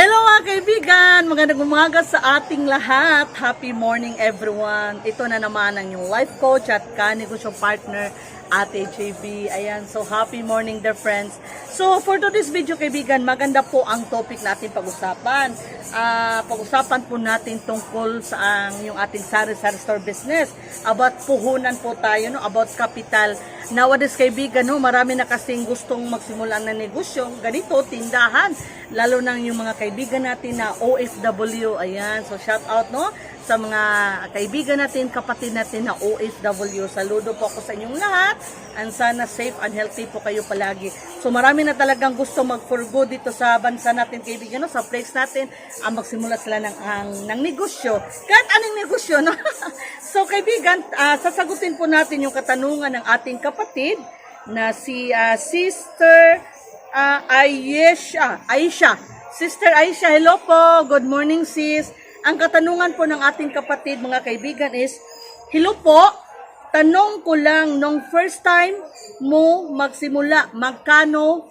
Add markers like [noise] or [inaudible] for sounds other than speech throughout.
Hello mga kaibigan! Magandang umaga sa ating lahat. Happy morning everyone. Ito na naman ang yung life coach at kanegosyo partner Ate JB. Ayan, so happy morning dear friends. So for today's video kaibigan, maganda po ang topic natin pag-usapan. Ah, pag-usapan po natin tungkol sa ang yung ating sari-sari store business. About puhunan po tayo, no? about capital. Nowadays kaibigan, no? marami na kasing gustong magsimula ng negosyo. Ganito, tindahan. Lalo na yung mga kaibigan natin na OFW. Ayan, so shout out no? Sa mga kaibigan natin, kapatid natin na OFW. Saludo po ako sa inyong lahat. And sana safe and healthy po kayo palagi. So marami na talagang gusto mag-for good dito sa bansa natin kaibigan, no? sa place natin. Ang magsimula sila ng, ang, ng negosyo. Kahit anong negosyo, no? [laughs] so kaibigan, ah, sasagutin po natin yung katanungan ng ating kapatid na si ah, Sister ah, Aisha. Aisha. Sister Aisha, hello po. Good morning sis. Ang katanungan po ng ating kapatid, mga kaibigan is, Hello po, tanong ko lang, nung first time mo magsimula, magkano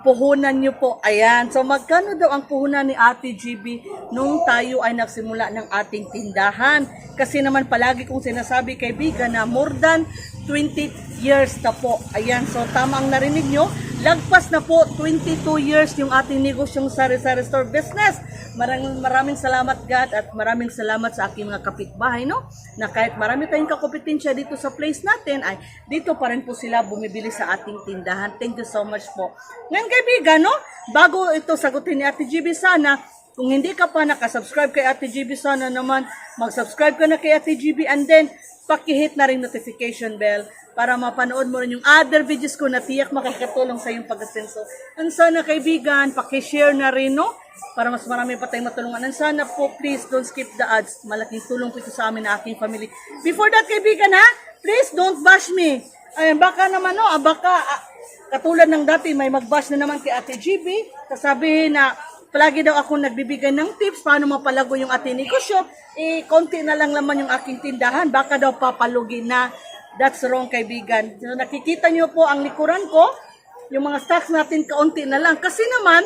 puhunan niyo po? Ayan, so magkano daw ang puhunan ni Ate GB nung tayo ay nagsimula ng ating tindahan? Kasi naman palagi kong sinasabi kaibigan na more than 20 years na po. Ayan, so tama ang narinig nyo. Lagpas na po 22 years yung ating negosyong sari-sari store business. Maraming, maraming salamat God at maraming salamat sa aking mga kapitbahay, no? Na kahit marami tayong kakompetensya dito sa place natin, ay dito pa rin po sila bumibili sa ating tindahan. Thank you so much po. Ngayon kaibigan, no? Bago ito sagutin ni Ate GB sana, kung hindi ka pa nakasubscribe kay Ate GB, sana naman mag-subscribe ka na kay Ate GB and then pakihit na rin notification bell para mapanood mo rin yung other videos ko na tiyak makakatulong sa iyong pag-asenso. And sana kaibigan, pakishare na rin, no? Para mas marami pa tayong matulungan. And sana po, please, don't skip the ads. Malaking tulong po ito sa amin na aking family. Before that, kaibigan, ha? Please, don't bash me. Ay, baka naman, no? Ah, baka, ah, katulad ng dati, may mag-bash na naman kay Ate GB. Sasabihin na, palagi daw ako nagbibigay ng tips paano mapalago yung ating negosyo. Eh, konti na lang naman yung aking tindahan. Baka daw papalugin na. That's wrong, kaibigan. So, nakikita nyo po ang likuran ko. Yung mga stocks natin kaunti na lang. Kasi naman,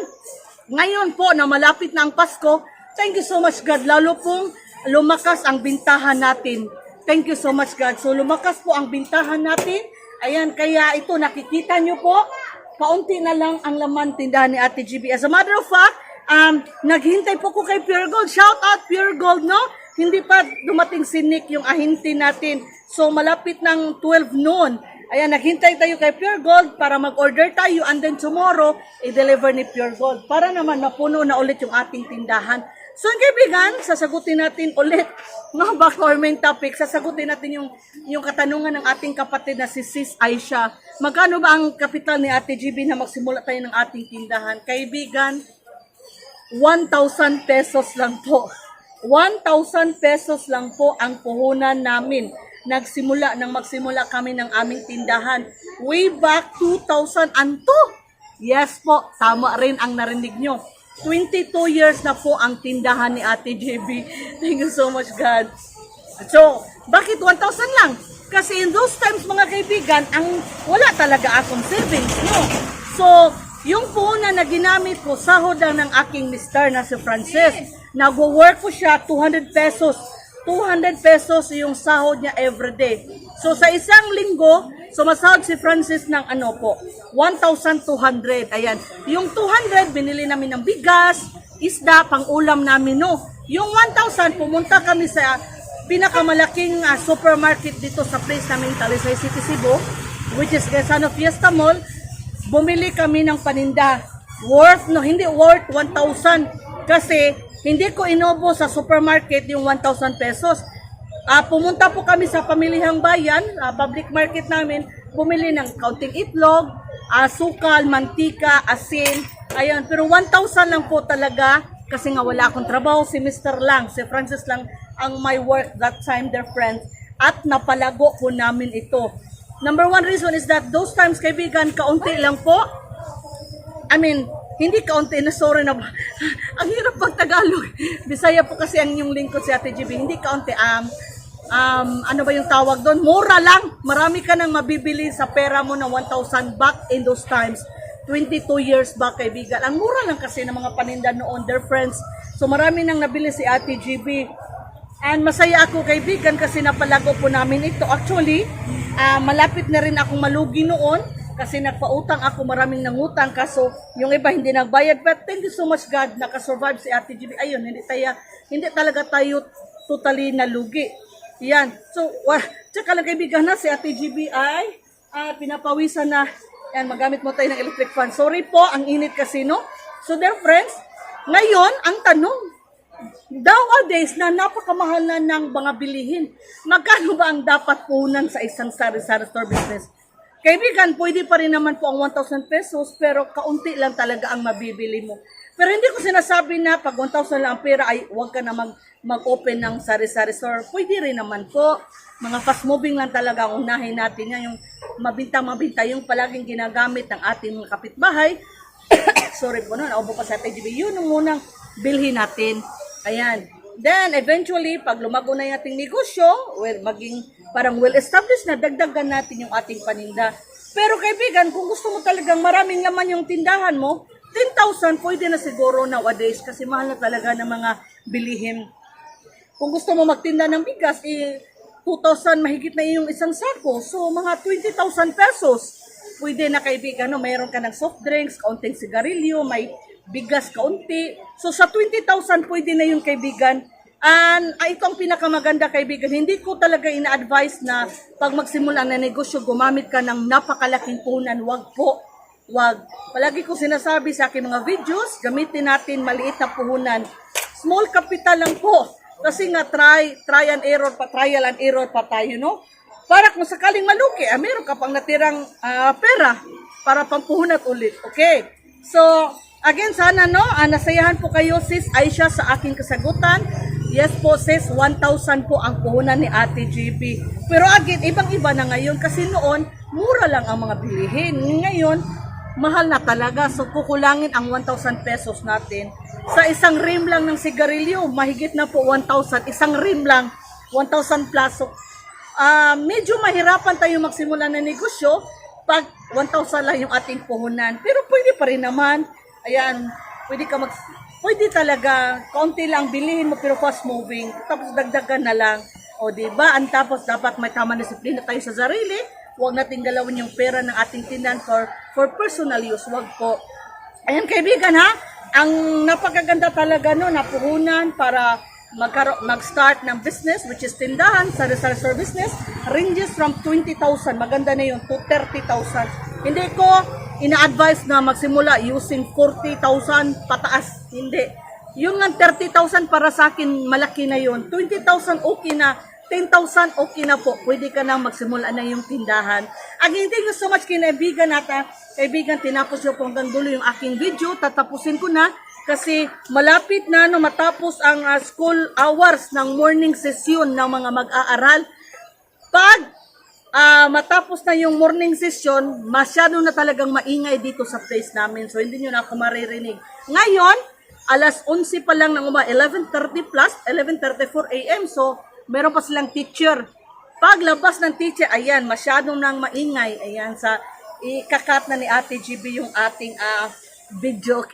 ngayon po na malapit na ang Pasko, thank you so much God. Lalo pong lumakas ang bintahan natin. Thank you so much God. So lumakas po ang bintahan natin. Ayan, kaya ito nakikita nyo po, kaunti na lang ang laman tindahan ni Ate GB. As a matter of fact, um, naghintay po ko kay Pure Gold. Shout out Pure Gold, no? Hindi pa dumating si Nick yung ahinti natin. So malapit ng 12 noon. Ayan, naghintay tayo kay Pure Gold para mag-order tayo and then tomorrow, i-deliver ni Pure Gold para naman mapuno na ulit yung ating tindahan. So, kaibigan, sasagutin natin ulit [laughs] mga back or main topic. Sasagutin natin yung, yung katanungan ng ating kapatid na si Sis Aisha. Magkano ba ang kapital ni Ate GB na magsimula tayo ng ating tindahan? Kaibigan, 1,000 pesos lang po. 1,000 pesos lang po ang puhunan namin. Nagsimula nang magsimula kami ng aming tindahan. Way back 2002. Yes po, tama rin ang narinig nyo. 22 years na po ang tindahan ni Ate JB. Thank you so much, God. So, bakit 1,000 lang? Kasi in those times, mga kaibigan, ang wala talaga akong savings, no? So, yung puhunan na ginamit ko, sahod lang ng aking mister na si Francis. Nagwo-work ko siya, 200 pesos. 200 pesos yung sahod niya everyday. So, sa isang linggo, sumasahod si Francis ng ano po, 1,200. Ayan. Yung 200, binili namin ng bigas, isda, pang ulam namin, no? Yung 1,000, pumunta kami sa pinakamalaking ah, supermarket dito sa place namin, Talisay City, Cebu, which is Quezano Fiesta Mall. Bumili kami ng paninda. Worth, no, hindi worth 1,000. Kasi, hindi ko inobo sa supermarket yung 1,000 pesos. Ah, pumunta po kami sa pamilihang bayan, ah, public market namin, bumili ng kaunting itlog, asukal, mantika, asin. Ayan, pero 1,000 lang po talaga kasi nga wala akong trabaho. Si Mr. lang, si Francis lang ang my work that time, their friends. At napalago po namin ito. Number one reason is that those times, kaibigan, kaunti lang po. I mean, hindi kaunti na sorry na [laughs] ang hirap pag Tagalog. Bisaya po kasi ang yung lingkod si Ate GB. Hindi kaunti. Um, um, ano ba yung tawag doon? Mura lang. Marami ka nang mabibili sa pera mo na 1,000 back in those times. 22 years back, kaibigan. Ang mura lang kasi ng mga paninda noon, their friends. So marami nang nabili si Ate GB. And masaya ako kaibigan kasi napalago po namin ito. Actually, ah, malapit na rin akong malugi noon kasi nagpautang ako maraming nangutang. Kaso yung iba hindi nagbayad. But thank you so much God nakasurvive si Ate GB ayun hindi tayo hindi talaga tayo totally nalugi. Yan. So wa, tsaka lang kaibigan na si Ate GB ay ah, pinapawisan na. Yan magamit mo tayo ng electric fan. Sorry po ang init kasi no? So dear friends ngayon ang tanong Nowadays na napakamahal na ng mga bilihin. Magkano ba ang dapat punan sa isang sari-sari store business? Kaibigan, pwede pa rin naman po ang 1,000 pesos pero kaunti lang talaga ang mabibili mo. Pero hindi ko sinasabi na pag 1,000 lang ang pera ay huwag ka na mag, mag-open ng sari-sari store. Pwede rin naman po. Mga fast moving lang talaga ang unahin natin yan. Yung mabinta-mabinta yung palaging ginagamit ng ating mga kapitbahay. [coughs] Sorry po no, naubo pa sa TGB. Yun ang munang bilhin natin. Ayan. Then, eventually, pag lumago na yung ating negosyo, well, maging parang well-established na, dagdagan natin yung ating paninda. Pero kaibigan, kung gusto mo talagang maraming laman yung tindahan mo, 10,000 pwede na siguro nowadays kasi mahal na talaga ng mga bilihin. Kung gusto mo magtinda ng bigas, eh, 2,000 mahigit na yung isang sako. So, mga 20,000 pesos. Pwede na kaibigan, no? mayroon ka ng soft drinks, kaunting sigarilyo, may bigas kaunti. So, sa 20,000 pwede na yung kaibigan. And ah, ito ang pinakamaganda kaibigan. Hindi ko talaga ina-advise na pag magsimula na negosyo, gumamit ka ng napakalaking punan. Wag po. Wag. Palagi ko sinasabi sa aking mga videos, gamitin natin maliit na puhunan. Small capital lang po. Kasi nga try, try and error pa, trial and error pa tayo, no? Para kung sakaling maluki, ah, meron ka pang natirang ah, pera para pampuhunat ulit. Okay? So, again, sana, no? ah, nasayahan po kayo, sis Aisha, sa aking kasagutan. Yes po, sis, 1,000 po ang puhunan ni Ate GB. Pero again, ibang-iba na ngayon kasi noon, mura lang ang mga bilihin. Ngayon, mahal na talaga. So, kukulangin ang 1,000 pesos natin. Sa isang rim lang ng sigarilyo, mahigit na po 1,000. Isang rim lang, 1,000 plus. So, ah, medyo mahirapan tayo magsimula ng negosyo pag 1,000 lang yung ating puhunan. Pero pwede pa rin naman. Ayan, pwede ka mag... Pwede talaga, kaunti lang bilhin mo pero fast moving. Tapos dagdagan na lang. O di ba? Ang tapos dapat may tama na disiplina tayo sa sarili. Huwag nating galawin yung pera ng ating tindahan for, for personal use. Huwag po. Ayan kaibigan ha, ang napakaganda talaga no, napuhunan para mag-start ng business which is tindahan sa Rizal Store Business ranges from 20,000 maganda na yun to 30,000 hindi ko ina-advise na magsimula using 40,000 pataas. Hindi. Yun nga 30,000 para sa akin malaki na yun. 20,000 okay na 10,000 okay na po. Pwede ka na magsimula na yung tindahan. Again thank you so much kinaibigan natin kaibigan tinapos ko po hanggang dulo yung aking video. Tatapusin ko na kasi malapit na no matapos ang ah, school hours ng morning session ng mga mag-aaral. Pag ah, matapos na yung morning session, masyado na talagang maingay dito sa place namin. So hindi nyo na ako maririnig. Ngayon, alas 11 pa lang ng uma, 11.30 plus, 11.34 a.m. So, meron pa silang teacher. Paglabas ng teacher, ayan, masyadong nang maingay. Ayan, sa ikakat na ni Ate GB yung ating ah, video.